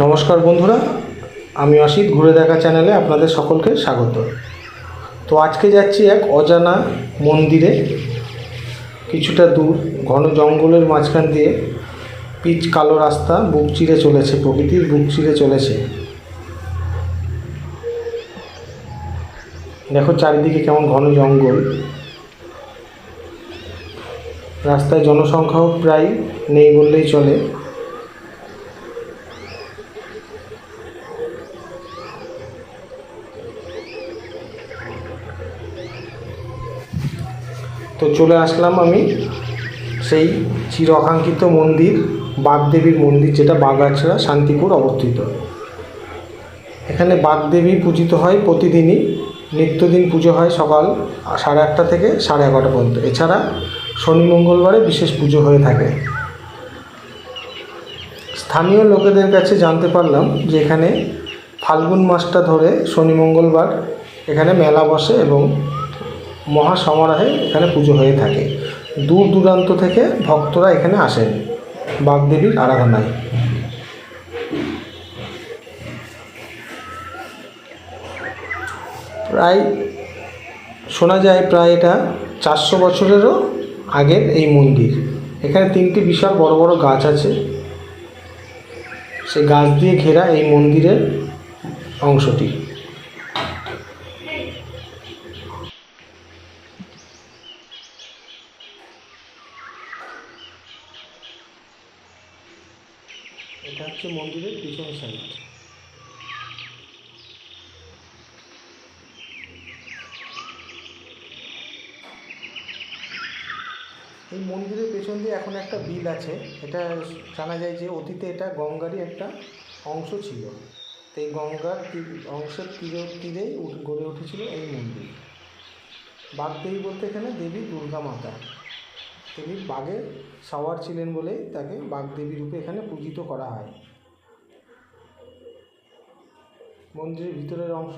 নমস্কার বন্ধুরা, আমি অসিত ঘুরে দেখা চ্যানেলে আপনাদের সকলকে স্বাগত। তো আজকে যাচ্ছি এক অজানা মন্দিরে, কিছুটা দূর, ঘন জঙ্গলের মাঝখান দিয়ে পিচ কালো রাস্তা বুক চিরে চলেছে, প্রকৃতির বুক চিরে চলেছে। দেখো চারিদিকে কেমন ঘন জঙ্গল। রাস্তায় জনসংখ্যাও প্রায় নেই বললেই চলে। তো চলে আসলাম আমি সেই চির আকাঙ্ক্ষিত মন্দির, বাগদেবীর মন্দির, যেটা বাগাছড়া শান্তিপুর অবস্থিত। এখানে বাগদেবী পূজিত হয় প্রতিদিনই। নিত্যদিন পুজো হয় সকাল সাড়ে আটটা থেকে সাড়ে এগারোটা পর্যন্ত। এছাড়া শনি, মঙ্গলবারে বিশেষ পুজো হয়ে থাকে। স্থানীয় লোকেদের কাছে জানতে পারলাম যে এখানে ফাল্গুন মাসটা ধরে শনি, মঙ্গলবার এখানে মেলা বসে এবং মহা সমারোহে এখানে পুজো হয়ে থাকে। দূর দূরান্ত থেকে ভক্তরা এখানে আসেন বাগদেবীর আরাধনায়। প্রায়, শোনা যায় প্রায় এটা চারশো বছরেরও আগের এই মন্দির। এখানে তিনটি বিশাল বড় বড় গাছ আছে। সেই গাছ দিয়ে ঘেরা এই মন্দিরের অংশটি। এটা হচ্ছে মন্দিরের পিছন সাইড এই মন্দিরের পেছন দিয়ে এখন একটা বিল আছে। এটা জানা যায় যে অতীতে এটা গঙ্গারই একটা অংশ ছিল। তো এই গঙ্গার অংশের তীরে, তীরেই গড়ে উঠেছিল এই মন্দির। বাগদেবী বলতে এখানে দেবী দুর্গা মাতা। তিনি বাঘে সাওয়ার ছিলেন বলেই তাকে বাগদেবী রূপে এখানে পূজিত করা হয়। মন্দিরের ভিতরের অংশ।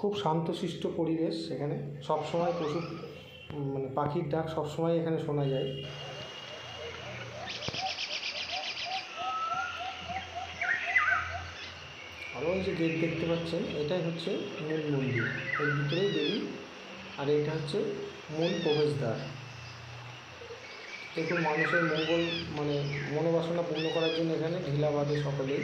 খুব শান্তশিষ্ট পরিবেশ এখানে সবসময় পশু মানে পাখির ডাক সবসময় এখানে শোনা যায়। আরও যে গেট দেখতে পাচ্ছেন, এটাই হচ্ছে মূল মন্দির। এর ভিতরেই দেবী, আর এটা হচ্ছে মূল প্রবেশদ্বার। দেখুন, মানুষের মঙ্গল মানে মনোবাসনা পূর্ণ করার জন্য এখানে ঢিলা বাঁধে সকলেই